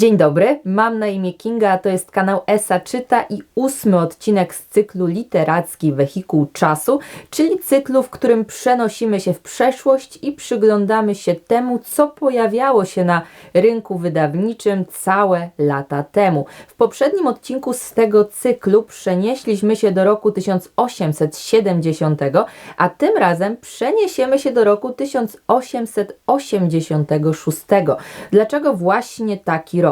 Dzień dobry, mam na imię Kinga, a to jest kanał Esa Czyta i ósmy odcinek z cyklu literacki Wehikuł Czasu, czyli cyklu, w którym przenosimy się w przeszłość i przyglądamy się temu, co pojawiało się na rynku wydawniczym całe lata temu. W poprzednim odcinku z tego cyklu przenieśliśmy się do roku 1870, a tym razem przeniesiemy się do roku 1886. Dlaczego właśnie taki rok?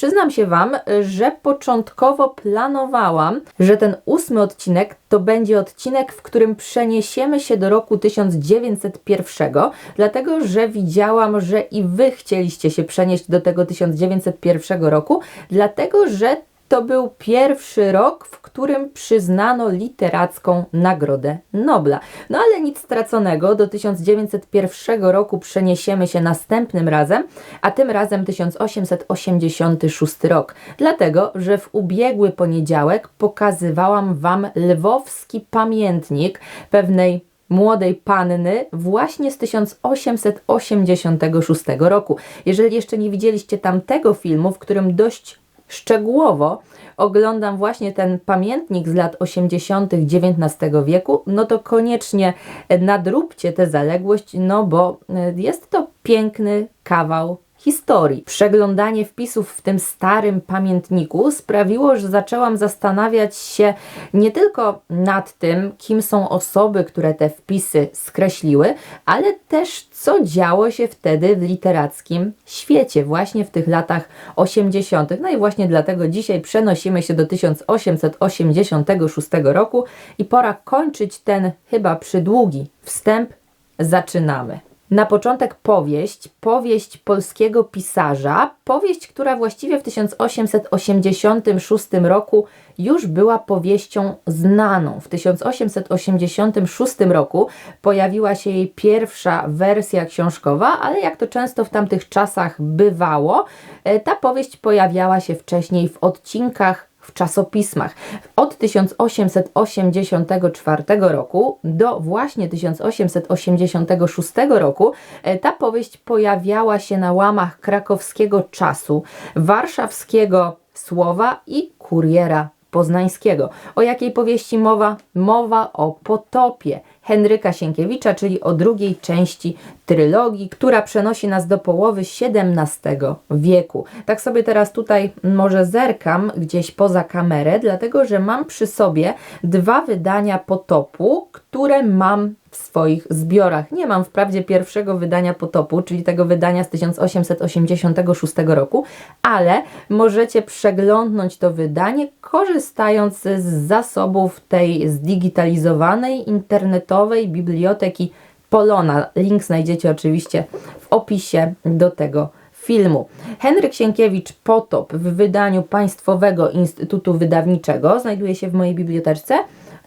Przyznam się Wam, że początkowo planowałam, że ten ósmy odcinek to będzie odcinek, w którym przeniesiemy się do roku 1901, dlatego że widziałam, że i Wy chcieliście się przenieść do tego 1901 roku, dlatego że to był pierwszy rok, w którym przyznano literacką Nagrodę Nobla. No ale nic straconego, do 1901 roku przeniesiemy się następnym razem, a tym razem 1886 rok. Dlatego, że w ubiegły poniedziałek pokazywałam Wam lwowski pamiętnik pewnej młodej panny właśnie z 1886 roku. Jeżeli jeszcze nie widzieliście tamtego filmu, w którym dość szczegółowo oglądam właśnie ten pamiętnik z lat 80. XIX wieku, no to koniecznie nadróbcie tę zaległość, no bo e, jest to piękny kawał historii. Przeglądanie wpisów w tym starym pamiętniku sprawiło, że zaczęłam zastanawiać się nie tylko nad tym, kim są osoby, które te wpisy skreśliły, ale też co działo się wtedy w literackim świecie, właśnie w tych latach 80. No i właśnie dlatego dzisiaj przenosimy się do 1886 roku i pora kończyć ten chyba przydługi wstęp. Zaczynamy. Na początek powieść, powieść polskiego pisarza, powieść, która właściwie w 1886 roku już była powieścią znaną. W 1886 roku pojawiła się jej pierwsza wersja książkowa, ale jak to często w tamtych czasach bywało, e, ta powieść pojawiała się wcześniej w odcinkach w czasopismach. Od 1884 roku do właśnie 1886 roku e, ta powieść pojawiała się na łamach krakowskiego czasu, warszawskiego słowa i kuriera poznańskiego. O jakiej powieści mowa? Mowa o potopie Henryka Sienkiewicza, czyli o drugiej części trylogii, która przenosi nas do połowy XVII wieku. Tak sobie teraz tutaj może zerkam gdzieś poza kamerę, dlatego że mam przy sobie dwa wydania potopu, które mam w swoich zbiorach. Nie mam wprawdzie pierwszego wydania Potopu, czyli tego wydania z 1886 roku, ale możecie przeglądnąć to wydanie korzystając z zasobów tej zdigitalizowanej internetowej biblioteki Polona. Link znajdziecie oczywiście w opisie do tego filmu. Henryk Sienkiewicz Potop w wydaniu Państwowego Instytutu Wydawniczego znajduje się w mojej bibliotece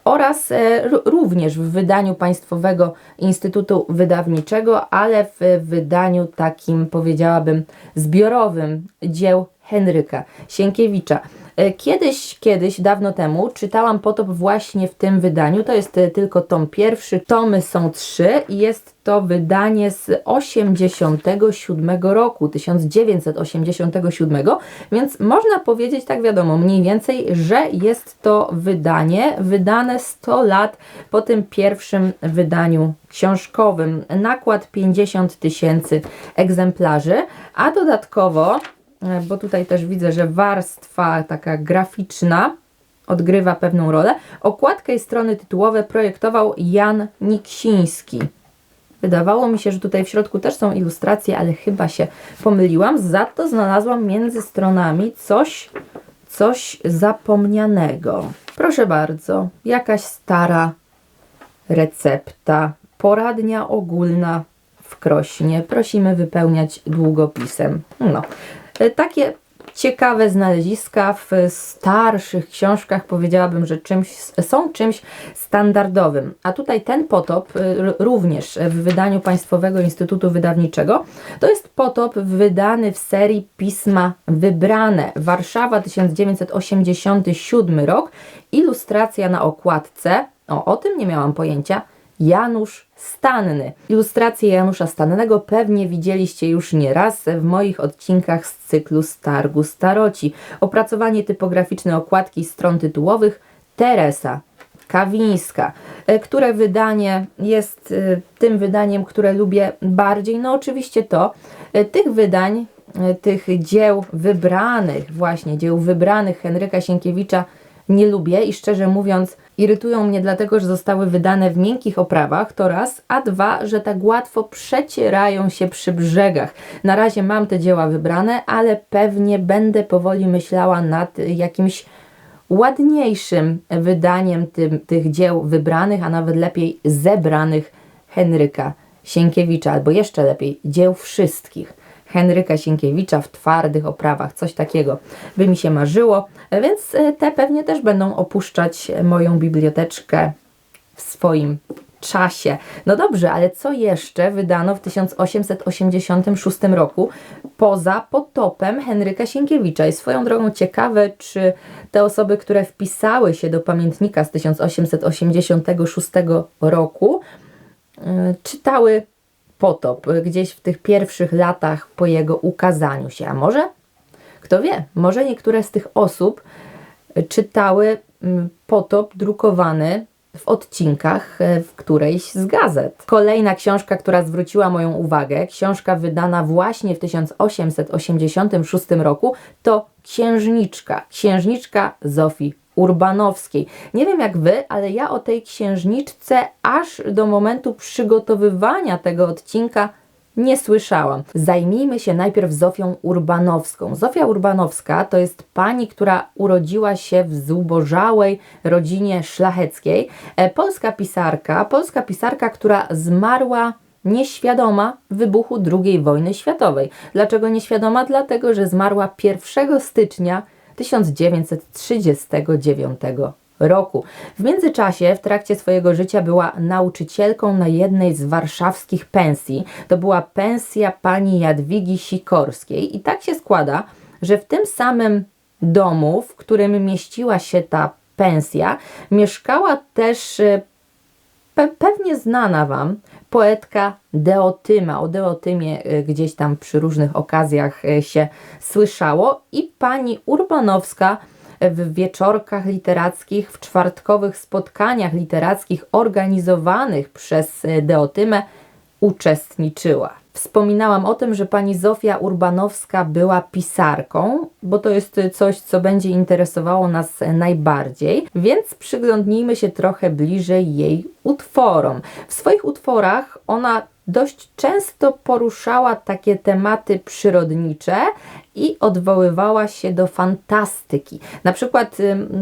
oraz e, również w wydaniu Państwowego Instytutu Wydawniczego, ale w wydaniu takim powiedziałabym zbiorowym dzieł Henryka Sienkiewicza. E, kiedyś, kiedyś, dawno temu czytałam Potop właśnie w tym wydaniu. To jest e, tylko tom pierwszy. Tomy są trzy i jest to wydanie z 87 roku, 1987, więc można powiedzieć, tak wiadomo, mniej więcej, że jest to wydanie wydane 100 lat po tym pierwszym wydaniu książkowym. Nakład 50 tysięcy egzemplarzy, a dodatkowo bo tutaj też widzę, że warstwa taka graficzna odgrywa pewną rolę. Okładkę i strony tytułowe projektował Jan Niksiński. Wydawało mi się, że tutaj w środku też są ilustracje, ale chyba się pomyliłam. Za to znalazłam między stronami coś, coś zapomnianego. Proszę bardzo, jakaś stara recepta, poradnia ogólna w Krośnie. Prosimy wypełniać długopisem. No, E, takie ciekawe znaleziska w starszych książkach powiedziałabym, że czymś, są czymś standardowym. A tutaj ten potop e, również w wydaniu Państwowego Instytutu Wydawniczego to jest potop wydany w serii Pisma Wybrane. Warszawa 1987 rok. Ilustracja na okładce. O, o tym nie miałam pojęcia Janusz Stanny. Ilustracje Janusza Stannego pewnie widzieliście już nieraz w moich odcinkach z cyklu Stargu Staroci. Opracowanie typograficzne okładki stron tytułowych Teresa Kawińska. E, Które wydanie jest e, tym wydaniem, które lubię bardziej? No oczywiście to. E, Tych wydań, tych dzieł wybranych, właśnie dzieł wybranych Henryka Sienkiewicza nie lubię i szczerze mówiąc irytują mnie dlatego, że zostały wydane w miękkich oprawach, to raz, a dwa, że tak łatwo przecierają się przy brzegach. Na razie mam te dzieła wybrane, ale pewnie będę powoli myślała nad jakimś ładniejszym wydaniem tym, tych dzieł wybranych, a nawet lepiej zebranych Henryka Sienkiewicza, albo jeszcze lepiej dzieł wszystkich. Henryka Sienkiewicza w twardych oprawach, coś takiego by mi się marzyło, więc e, te pewnie też będą opuszczać moją biblioteczkę w swoim czasie. No dobrze, ale co jeszcze wydano w 1886 roku poza potopem Henryka Sienkiewicza? I swoją drogą ciekawe, czy te osoby, które wpisały się do pamiętnika z 1886 roku, y, czytały potop gdzieś w tych pierwszych latach po jego ukazaniu się. A może? Kto wie, może niektóre z tych osób czytały mm, potop drukowany w odcinkach e, w którejś z gazet. Kolejna książka, która zwróciła moją uwagę, książka wydana właśnie w 1886 roku, to Księżniczka. Księżniczka Zofii Urbanowskiej. Nie wiem jak wy, ale ja o tej księżniczce aż do momentu przygotowywania tego odcinka nie słyszałam. Zajmijmy się najpierw Zofią Urbanowską. Zofia Urbanowska to jest pani, która urodziła się w zubożałej rodzinie szlacheckiej. E, Polska pisarka, polska pisarka, która zmarła nieświadoma wybuchu II wojny światowej. Dlaczego nieświadoma? Dlatego, że zmarła 1 stycznia 1939 roku. W międzyczasie, w trakcie swojego życia, była nauczycielką na jednej z warszawskich pensji. To była pensja pani Jadwigi Sikorskiej. I tak się składa, że w tym samym domu, w którym mieściła się ta pensja, mieszkała też e, pe pewnie znana Wam poetka Deotyma. O Deotymie e, gdzieś tam przy różnych okazjach e, się słyszało i pani Urbanowska w wieczorkach literackich, w czwartkowych spotkaniach literackich organizowanych przez e, Deotymę uczestniczyła. Wspominałam o tym, że pani Zofia Urbanowska była pisarką, bo to jest coś, co będzie interesowało nas najbardziej, więc przyglądnijmy się trochę bliżej jej utworom. W swoich utworach ona dość często poruszała takie tematy przyrodnicze i odwoływała się do fantastyki. Na przykład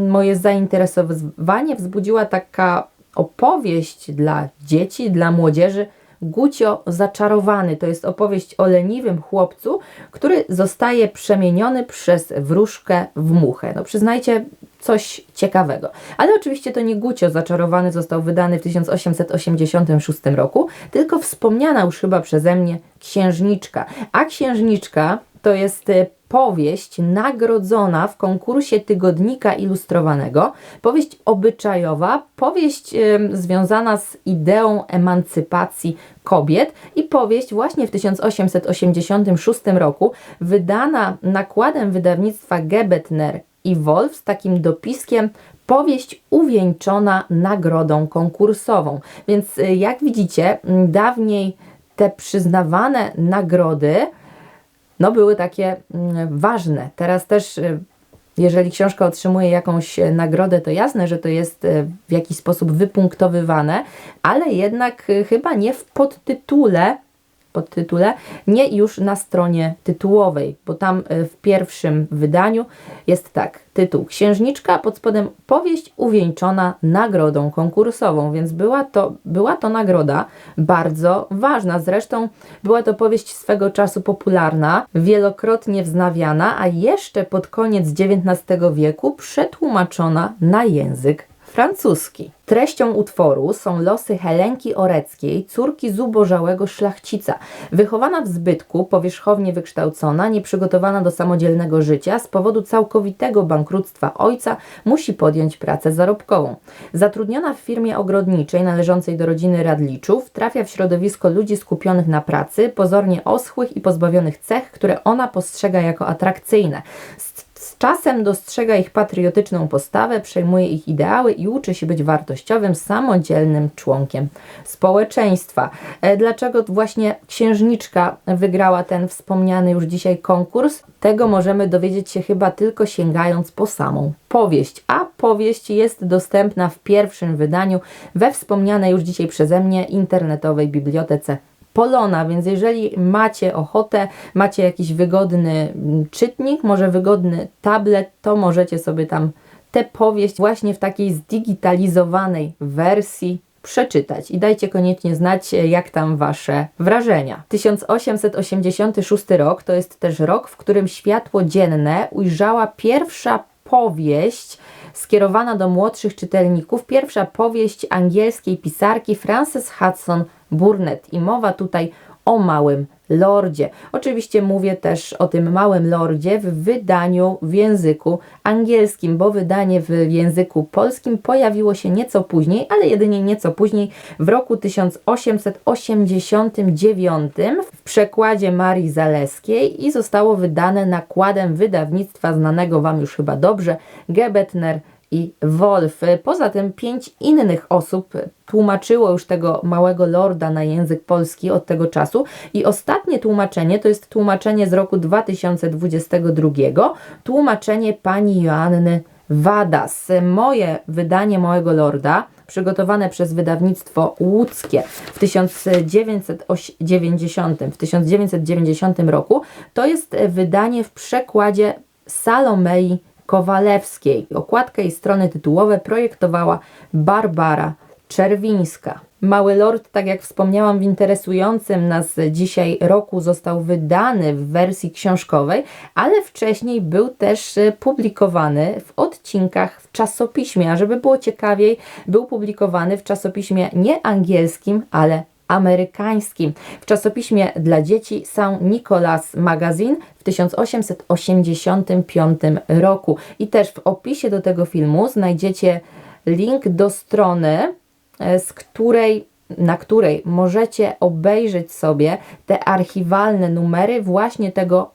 moje zainteresowanie wzbudziła taka opowieść dla dzieci, dla młodzieży. Gucio Zaczarowany to jest opowieść o leniwym chłopcu, który zostaje przemieniony przez wróżkę w muchę. No przyznajcie, coś ciekawego. Ale oczywiście to nie Gucio Zaczarowany został wydany w 1886 roku, tylko wspomniana już chyba przeze mnie Księżniczka. A Księżniczka to jest e, powieść nagrodzona w konkursie tygodnika ilustrowanego, powieść obyczajowa, powieść e, związana z ideą emancypacji kobiet i powieść właśnie w 1886 roku wydana nakładem wydawnictwa Gebetner i Wolf z takim dopiskiem powieść uwieńczona nagrodą konkursową. Więc y, jak widzicie, dawniej te przyznawane nagrody no były takie mm, ważne. Teraz też y, jeżeli książka otrzymuje jakąś e, nagrodę, to jasne, że to jest e, w jakiś sposób wypunktowywane, ale jednak e, chyba nie w podtytule, podtytule, nie już na stronie tytułowej, bo tam e, w pierwszym wydaniu jest tak, tytuł Księżniczka, pod spodem powieść uwieńczona nagrodą konkursową, więc była to, była to nagroda bardzo ważna. Zresztą była to powieść swego czasu popularna, wielokrotnie wznawiana, a jeszcze pod koniec XIX wieku przetłumaczona na język francuski. Treścią utworu są losy Helenki Oreckiej, córki zubożałego szlachcica. Wychowana w zbytku, powierzchownie wykształcona, nieprzygotowana do samodzielnego życia, z powodu całkowitego bankructwa ojca musi podjąć pracę zarobkową. Zatrudniona w firmie ogrodniczej należącej do rodziny Radliczów, trafia w środowisko ludzi skupionych na pracy, pozornie oschłych i pozbawionych cech, które ona postrzega jako atrakcyjne. Z czasem dostrzega ich patriotyczną postawę, przejmuje ich ideały i uczy się być wartościowym, samodzielnym członkiem społeczeństwa. E, Dlaczego właśnie księżniczka wygrała ten wspomniany już dzisiaj konkurs? Tego możemy dowiedzieć się chyba tylko sięgając po samą powieść. A powieść jest dostępna w pierwszym wydaniu we wspomnianej już dzisiaj przeze mnie internetowej bibliotece Polona, więc jeżeli macie ochotę, macie jakiś wygodny mm, czytnik, może wygodny tablet, to możecie sobie tam tę powieść właśnie w takiej zdigitalizowanej wersji przeczytać i dajcie koniecznie znać, jak tam Wasze wrażenia. 1886 rok to jest też rok, w którym światło dzienne ujrzała pierwsza powieść skierowana do młodszych czytelników, pierwsza powieść angielskiej pisarki Frances Hudson Burnett. I mowa tutaj o małym lordzie. Oczywiście mówię też o tym małym lordzie w wydaniu w języku angielskim, bo wydanie w języku polskim pojawiło się nieco później, ale jedynie nieco później w roku 1889 w przekładzie Marii Zaleskiej i zostało wydane nakładem wydawnictwa znanego Wam już chyba dobrze Gebetner i Wolf. Poza tym pięć innych osób tłumaczyło już tego małego lorda na język polski od tego czasu i ostatnie tłumaczenie to jest tłumaczenie z roku 2022, tłumaczenie pani Joanny Wadas. Moje wydanie Małego Lorda, przygotowane przez wydawnictwo łódzkie w 1990, w 1990 roku, to jest wydanie w przekładzie Salomei Kowalewskiej. Okładkę i strony tytułowe projektowała Barbara Czerwińska. Mały Lord, tak jak wspomniałam w interesującym nas dzisiaj roku, został wydany w wersji książkowej, ale wcześniej był też e, publikowany w odcinkach w czasopiśmie, a żeby było ciekawiej, był publikowany w czasopiśmie nie angielskim, ale amerykańskim. W czasopiśmie dla dzieci St. Nicholas Magazine w 1885 roku. I też w opisie do tego filmu znajdziecie link do strony, e, z której na której możecie obejrzeć sobie te archiwalne numery właśnie tego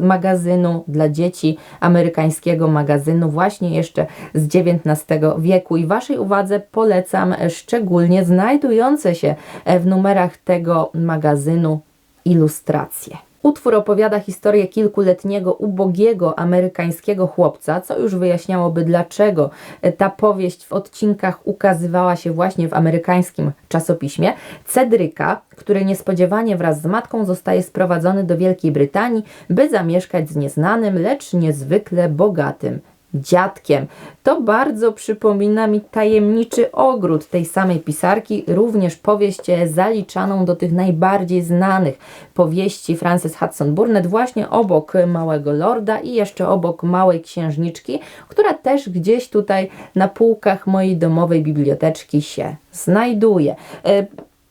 magazynu dla dzieci, amerykańskiego magazynu, właśnie jeszcze z XIX wieku. I Waszej uwadze polecam szczególnie znajdujące się w numerach tego magazynu ilustracje. Utwór opowiada historię kilkuletniego, ubogiego amerykańskiego chłopca, co już wyjaśniałoby, dlaczego ta powieść w odcinkach ukazywała się właśnie w amerykańskim czasopiśmie. Cedryka, który niespodziewanie wraz z matką zostaje sprowadzony do Wielkiej Brytanii, by zamieszkać z nieznanym, lecz niezwykle bogatym dziadkiem. To bardzo przypomina mi tajemniczy ogród tej samej pisarki, również powieść zaliczaną do tych najbardziej znanych powieści Frances Hudson Burnett, właśnie obok Małego Lorda i jeszcze obok Małej Księżniczki, która też gdzieś tutaj na półkach mojej domowej biblioteczki się znajduje. E,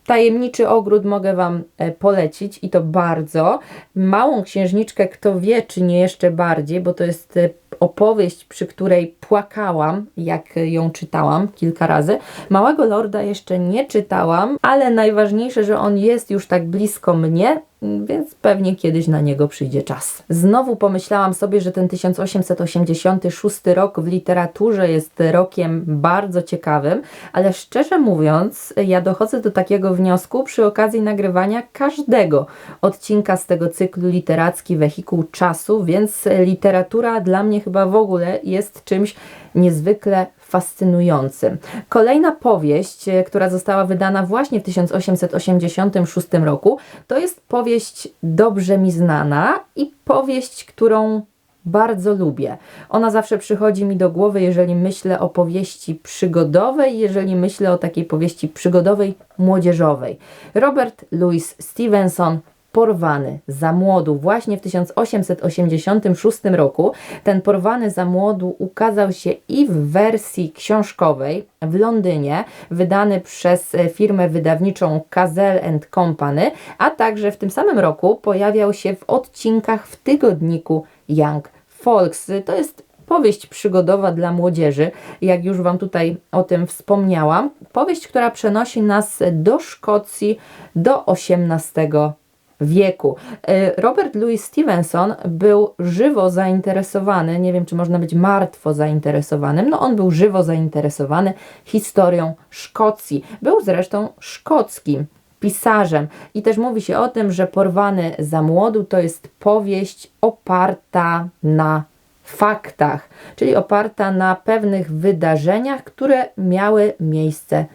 Tajemniczy ogród mogę Wam e, polecić i to bardzo. Małą księżniczkę, kto wie, czy nie jeszcze bardziej, bo to jest e, opowieść, przy której płakałam, jak ją czytałam kilka razy. Małego Lorda jeszcze nie czytałam, ale najważniejsze, że on jest już tak blisko mnie, więc pewnie kiedyś na niego przyjdzie czas. Znowu pomyślałam sobie, że ten 1886 rok w literaturze jest rokiem bardzo ciekawym, ale szczerze mówiąc, ja dochodzę do takiego wniosku przy okazji nagrywania każdego odcinka z tego cyklu literacki Wehikuł Czasu, więc literatura dla mnie chyba w ogóle jest czymś niezwykle fascynującym. Kolejna powieść, e, która została wydana właśnie w 1886 roku, to jest powieść dobrze mi znana i powieść, którą bardzo lubię. Ona zawsze przychodzi mi do głowy, jeżeli myślę o powieści przygodowej, jeżeli myślę o takiej powieści przygodowej młodzieżowej. Robert Louis Stevenson Porwany za młodu. Właśnie w 1886 roku ten Porwany za młodu ukazał się i w wersji książkowej w Londynie, wydany przez e, firmę wydawniczą Cazell Company, a także w tym samym roku pojawiał się w odcinkach w tygodniku Young Folks. To jest powieść przygodowa dla młodzieży, jak już Wam tutaj o tym wspomniałam. Powieść, która przenosi nas do Szkocji do XVIII wieku. E, Robert Louis Stevenson był żywo zainteresowany, nie wiem czy można być martwo zainteresowanym, no on był żywo zainteresowany historią Szkocji. Był zresztą szkockim pisarzem. I też mówi się o tym, że Porwany za młodu to jest powieść oparta na faktach, czyli oparta na pewnych wydarzeniach, które miały miejsce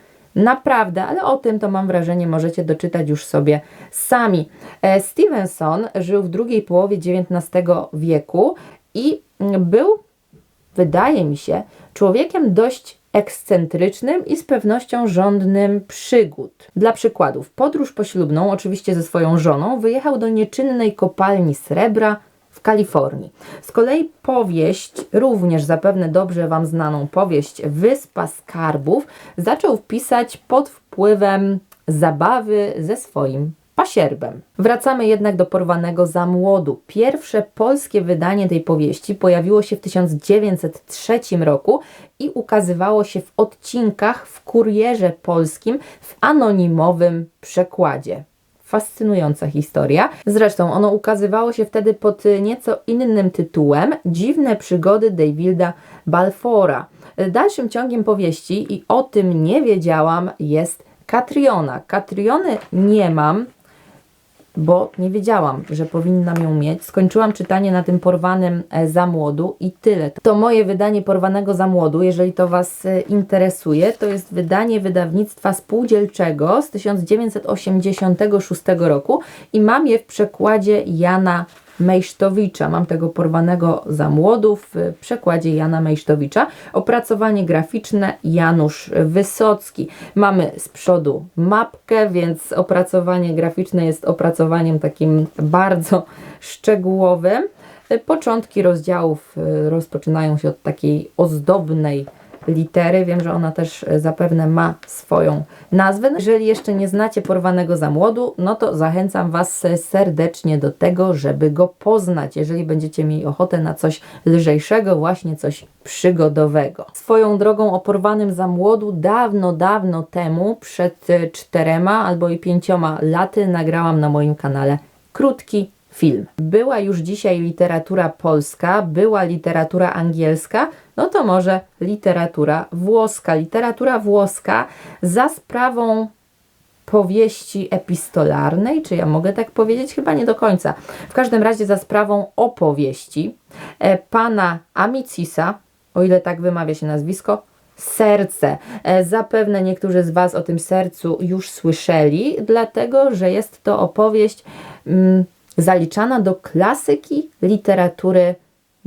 naprawdę, ale o tym to mam wrażenie możecie doczytać już sobie sami. E, Stevenson żył w drugiej połowie XIX wieku i był, wydaje mi się, człowiekiem dość ekscentrycznym i z pewnością żądnym przygód. Dla przykładów, podróż poślubną, oczywiście ze swoją żoną, wyjechał do nieczynnej kopalni srebra w Kalifornii. Z kolei powieść, również zapewne dobrze Wam znaną powieść Wyspa Skarbów, zaczął pisać pod wpływem zabawy ze swoim pasierbem. Wracamy jednak do porwanego za młodu. Pierwsze polskie wydanie tej powieści pojawiło się w 1903 roku i ukazywało się w odcinkach w kurierze polskim w anonimowym przekładzie fascynująca historia. Zresztą ono ukazywało się wtedy pod nieco innym tytułem Dziwne przygody Davida Balfora. Dalszym ciągiem powieści, i o tym nie wiedziałam, jest Katriona. Katriony nie mam, bo nie wiedziałam, że powinnam ją mieć. Skończyłam czytanie na tym porwanym e, za młodu i tyle. To moje wydanie porwanego za młodu, jeżeli to Was e, interesuje, to jest wydanie wydawnictwa spółdzielczego z 1986 roku i mam je w przekładzie Jana Mejsztowicza. Mam tego porwanego za młodów w przekładzie Jana Mejsztowicza. Opracowanie graficzne Janusz Wysocki. Mamy z przodu mapkę, więc opracowanie graficzne jest opracowaniem takim bardzo szczegółowym. Początki rozdziałów y, rozpoczynają się od takiej ozdobnej litery. Wiem, że ona też e, zapewne ma swoją nazwę. Jeżeli jeszcze nie znacie Porwanego za młodu, no to zachęcam Was serdecznie do tego, żeby go poznać, jeżeli będziecie mieli ochotę na coś lżejszego, właśnie coś przygodowego. Swoją drogą o Porwanym za młodu dawno, dawno temu, przed e, czterema albo i pięcioma laty nagrałam na moim kanale krótki film. Była już dzisiaj literatura polska, była literatura angielska, no to może literatura włoska. Literatura włoska za sprawą powieści epistolarnej, czy ja mogę tak powiedzieć? Chyba nie do końca. W każdym razie za sprawą opowieści e, pana Amicisa, o ile tak wymawia się nazwisko, Serce. E, zapewne niektórzy z Was o tym sercu już słyszeli, dlatego że jest to opowieść mm, zaliczana do klasyki literatury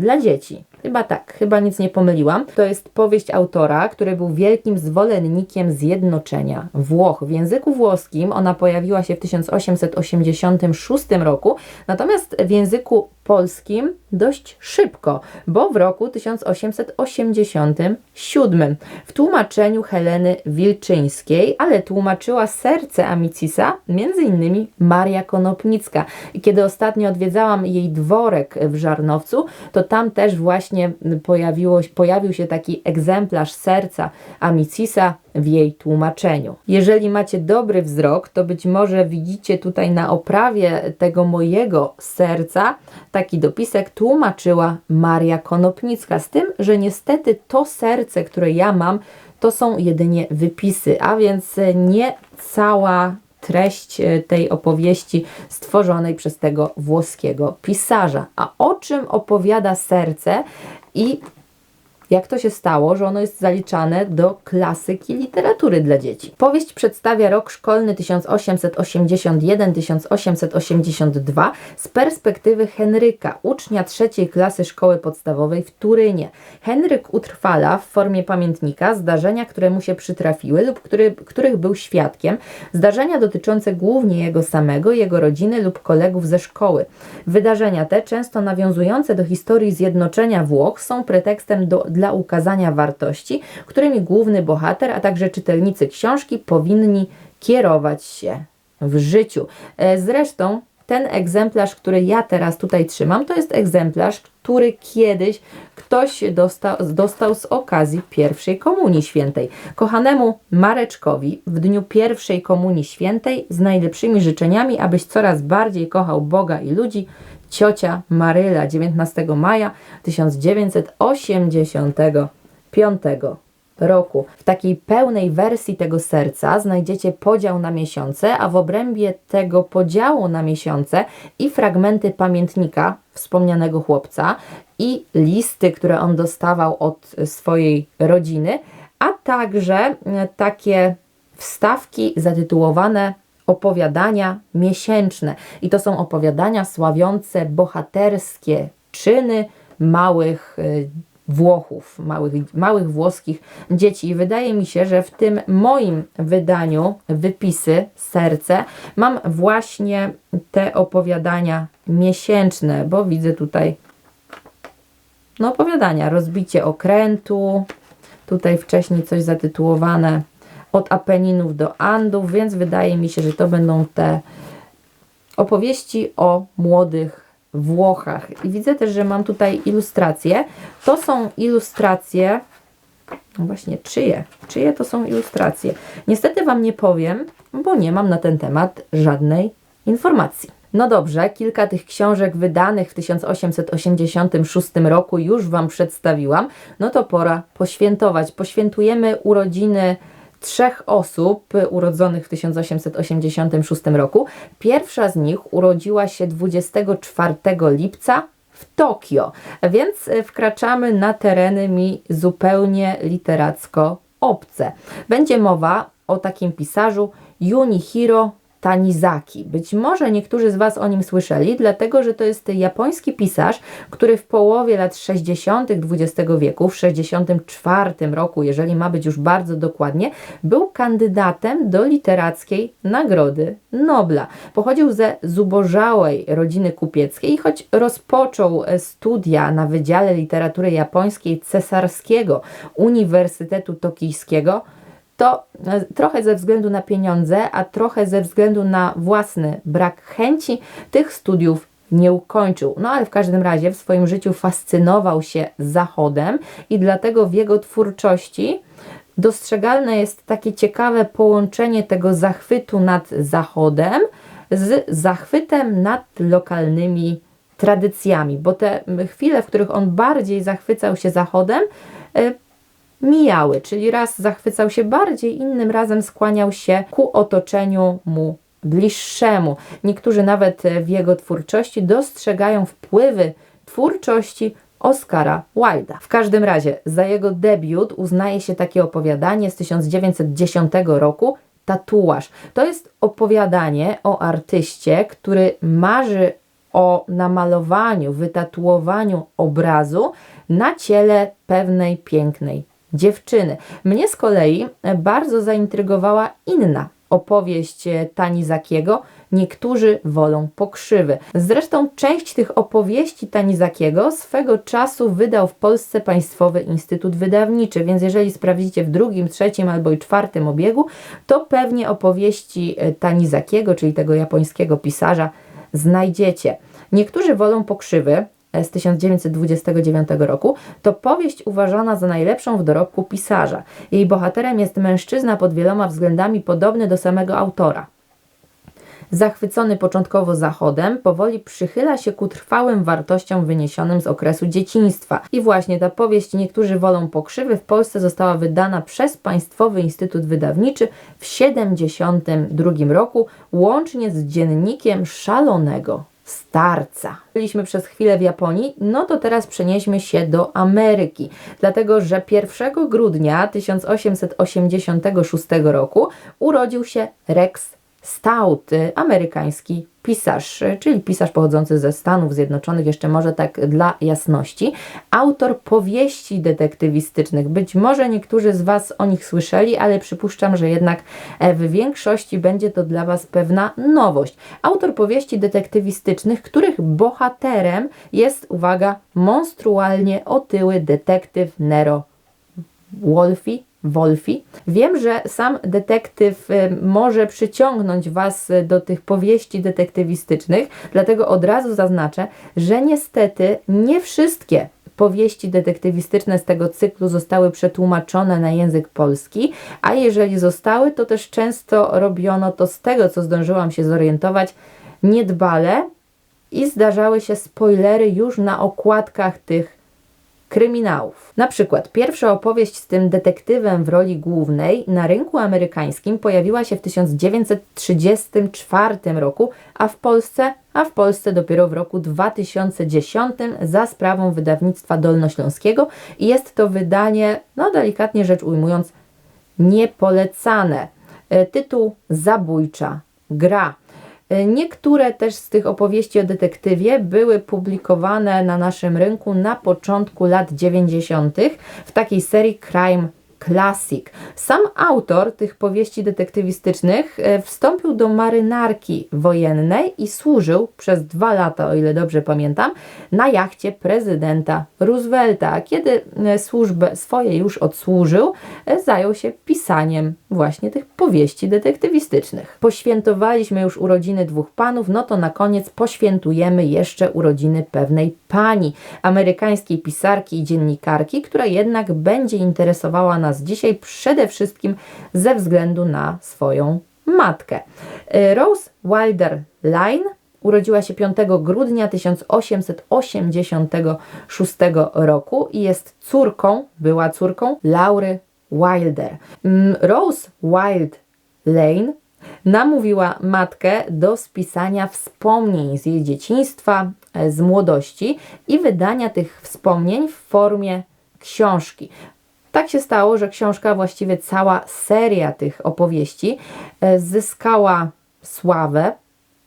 dla dzieci. Chyba tak, chyba nic nie pomyliłam. To jest powieść autora, który był wielkim zwolennikiem zjednoczenia Włoch. W języku włoskim ona pojawiła się w 1886 roku, natomiast w języku polskim dość szybko, bo w roku 1887 w tłumaczeniu Heleny Wilczyńskiej, ale tłumaczyła serce Amicisa między innymi Maria Konopnicka. I kiedy ostatnio odwiedzałam jej dworek w Żarnowcu, to tam też właśnie pojawiło, pojawił się taki egzemplarz serca Amicisa w jej tłumaczeniu. Jeżeli macie dobry wzrok, to być może widzicie tutaj na oprawie tego mojego serca taki dopisek tłumaczyła Maria Konopnicka, z tym, że niestety to serce, które ja mam, to są jedynie wypisy, a więc nie cała treść e, tej opowieści stworzonej przez tego włoskiego pisarza. A o czym opowiada serce i Jak to się stało, że ono jest zaliczane do klasyki literatury dla dzieci? Powieść przedstawia rok szkolny 1881-1882 z perspektywy Henryka, ucznia trzeciej klasy szkoły podstawowej w Turynie. Henryk utrwala w formie pamiętnika zdarzenia, które mu się przytrafiły lub który, których był świadkiem, zdarzenia dotyczące głównie jego samego, jego rodziny lub kolegów ze szkoły. Wydarzenia te, często nawiązujące do historii zjednoczenia Włoch, są pretekstem do, dla ukazania wartości, którymi główny bohater, a także czytelnicy książki powinni kierować się w życiu. E, Zresztą ten egzemplarz, który ja teraz tutaj trzymam, to jest egzemplarz, który kiedyś ktoś dostał, dostał z okazji pierwszej Komunii Świętej. Kochanemu Mareczkowi w dniu pierwszej Komunii Świętej z najlepszymi życzeniami, abyś coraz bardziej kochał Boga i ludzi, ciocia Maryla 19 maja 1985 roku. W takiej pełnej wersji tego serca znajdziecie podział na miesiące, a w obrębie tego podziału na miesiące i fragmenty pamiętnika wspomnianego chłopca i listy, które on dostawał od swojej rodziny, a także e, takie wstawki zatytułowane opowiadania miesięczne. I to są opowiadania sławiące bohaterskie czyny małych y, Włochów, małych, małych włoskich dzieci. I wydaje mi się, że w tym moim wydaniu wypisy, serce, mam właśnie te opowiadania miesięczne, bo widzę tutaj no opowiadania, rozbicie okrętu, tutaj wcześniej coś zatytułowane od Apeninów do Andów, więc wydaje mi się, że to będą te opowieści o młodych Włochach. I widzę też, że mam tutaj ilustracje. To są ilustracje, no właśnie, czyje? Czyje to są ilustracje? Niestety Wam nie powiem, bo nie mam na ten temat żadnej informacji. No dobrze, kilka tych książek wydanych w 1886 roku już Wam przedstawiłam. No to pora poświętować. Poświętujemy urodziny trzech osób urodzonych w 1886 roku. Pierwsza z nich urodziła się 24 lipca w Tokio, więc wkraczamy na tereny mi zupełnie literacko obce. Będzie mowa o takim pisarzu Junihiro Tanizaki. Być może niektórzy z Was o nim słyszeli, dlatego że to jest japoński pisarz, który w połowie lat 60. XX wieku, w 64 roku, jeżeli ma być już bardzo dokładnie, był kandydatem do literackiej Nagrody Nobla. Pochodził ze zubożałej rodziny kupieckiej, choć rozpoczął studia na Wydziale Literatury Japońskiej Cesarskiego Uniwersytetu Tokijskiego, to e, trochę ze względu na pieniądze, a trochę ze względu na własny brak chęci tych studiów nie ukończył. No ale w każdym razie w swoim życiu fascynował się Zachodem i dlatego w jego twórczości dostrzegalne jest takie ciekawe połączenie tego zachwytu nad Zachodem z zachwytem nad lokalnymi tradycjami, bo te chwile, w których on bardziej zachwycał się Zachodem, e, mijały, czyli raz zachwycał się bardziej, innym razem skłaniał się ku otoczeniu mu bliższemu. Niektórzy nawet w jego twórczości dostrzegają wpływy twórczości Oscara Wilda. W każdym razie za jego debiut uznaje się takie opowiadanie z 1910 roku Tatuaż. To jest opowiadanie o artyście, który marzy o namalowaniu, wytatuowaniu obrazu na ciele pewnej pięknej dziewczyny. Mnie z kolei bardzo zaintrygowała inna opowieść Tanizakiego, niektórzy wolą pokrzywy. Zresztą część tych opowieści Tanizakiego swego czasu wydał w Polsce Państwowy Instytut Wydawniczy, więc jeżeli sprawdzicie w drugim, trzecim albo i czwartym obiegu, to pewnie opowieści Tanizakiego, czyli tego japońskiego pisarza, znajdziecie. Niektórzy wolą pokrzywy, z 1929 roku, to powieść uważana za najlepszą w dorobku pisarza. Jej bohaterem jest mężczyzna pod wieloma względami podobny do samego autora. Zachwycony początkowo Zachodem, powoli przychyla się ku trwałym wartościom wyniesionym z okresu dzieciństwa. I właśnie ta powieść Niektórzy wolą pokrzywy w Polsce została wydana przez Państwowy Instytut Wydawniczy w 1972 roku, łącznie z dziennikiem szalonego starca. Byliśmy przez chwilę w Japonii, no to teraz przenieśmy się do Ameryki, dlatego że 1 grudnia 1886 roku urodził się Rex Stout, amerykański pisarz, czyli pisarz pochodzący ze Stanów Zjednoczonych, jeszcze może tak dla jasności, autor powieści detektywistycznych. Być może niektórzy z Was o nich słyszeli, ale przypuszczam, że jednak e, w większości będzie to dla Was pewna nowość. Autor powieści detektywistycznych, których bohaterem jest, uwaga, monstrualnie otyły detektyw Nero Wolfie Wolfi. Wiem, że sam detektyw y, może przyciągnąć Was do tych powieści detektywistycznych, dlatego od razu zaznaczę, że niestety nie wszystkie powieści detektywistyczne z tego cyklu zostały przetłumaczone na język polski, a jeżeli zostały, to też często robiono to z tego, co zdążyłam się zorientować, niedbale i zdarzały się spoilery już na okładkach tych kryminałów. Na przykład pierwsza opowieść z tym detektywem w roli głównej na rynku amerykańskim pojawiła się w 1934 roku, a w Polsce, a w Polsce dopiero w roku 2010 za sprawą wydawnictwa Dolnośląskiego i jest to wydanie, no delikatnie rzecz ujmując, niepolecane. E, tytuł Zabójcza gra niektóre też z tych opowieści o detektywie były publikowane na naszym rynku na początku lat 90. w takiej serii Crime Classic. Sam autor tych powieści detektywistycznych e, wstąpił do marynarki wojennej i służył przez dwa lata, o ile dobrze pamiętam, na jachcie prezydenta Roosevelta. Kiedy e, służbę swoje już odsłużył, e, zajął się pisaniem właśnie tych powieści detektywistycznych. Poświętowaliśmy już urodziny dwóch panów, no to na koniec poświętujemy jeszcze urodziny pewnej pani, amerykańskiej pisarki i dziennikarki, która jednak będzie interesowała nas dzisiaj przede wszystkim ze względu na swoją matkę. Y, Rose Wilder Line urodziła się 5 grudnia 1886 roku i jest córką, była córką Laury Wilder. Mm, Rose Wild Lane namówiła matkę do spisania wspomnień z jej dzieciństwa, e, z młodości i wydania tych wspomnień w formie książki. Tak się stało, że książka, właściwie cała seria tych opowieści e, zyskała sławę,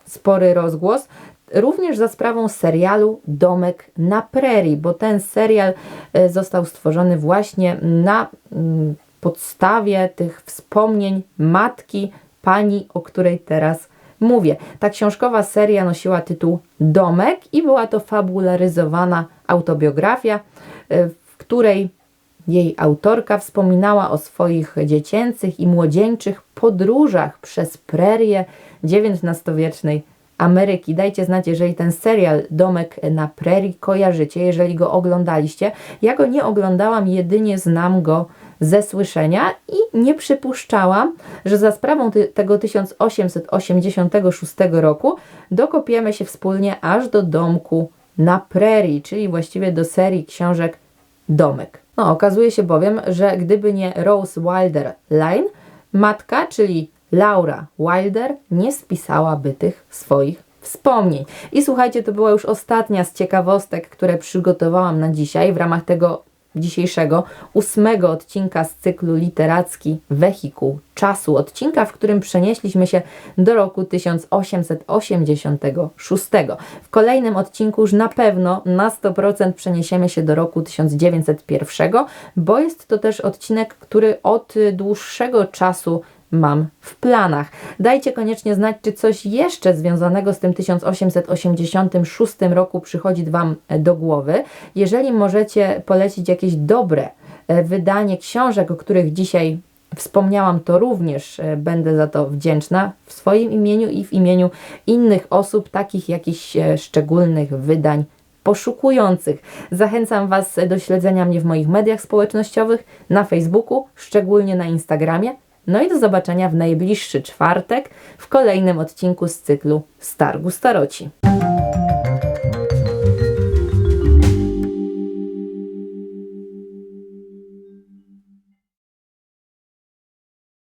spory rozgłos, również za sprawą serialu Domek na Prerii, bo ten serial e, został stworzony właśnie na mm, podstawie tych wspomnień matki pani, o której teraz mówię. Ta książkowa seria nosiła tytuł Domek i była to fabularyzowana autobiografia, e, w której jej autorka wspominała o swoich dziecięcych i młodzieńczych podróżach przez prerię XIX-wiecznej Ameryki. Dajcie znać, jeżeli ten serial Domek na Prerii kojarzycie, jeżeli go oglądaliście. Ja go nie oglądałam, jedynie znam go ze słyszenia i nie przypuszczałam, że za sprawą tego 1886 roku dokopiemy się wspólnie aż do domku na Prerii, czyli właściwie do serii książek Domek. No, okazuje się bowiem, że gdyby nie Rose Wilder Line, matka, czyli Laura Wilder, nie spisałaby tych swoich wspomnień. I słuchajcie, to była już ostatnia z ciekawostek, które przygotowałam na dzisiaj w ramach tego dzisiejszego ósmego odcinka z cyklu literacki Wehikuł Czasu, odcinka, w którym przenieśliśmy się do roku 1886. W kolejnym odcinku już na pewno na 100% przeniesiemy się do roku 1901, bo jest to też odcinek, który od dłuższego czasu mam w planach. Dajcie koniecznie znać, czy coś jeszcze związanego z tym 1886 roku przychodzi Wam do głowy. Jeżeli możecie polecić jakieś dobre e, wydanie książek, o których dzisiaj wspomniałam, to również e, będę za to wdzięczna w swoim imieniu i w imieniu innych osób, takich jakichś e, szczególnych wydań poszukujących. Zachęcam Was do śledzenia mnie w moich mediach społecznościowych, na Facebooku, szczególnie na Instagramie. No i do zobaczenia w najbliższy czwartek w kolejnym odcinku z cyklu Stargu Staroci.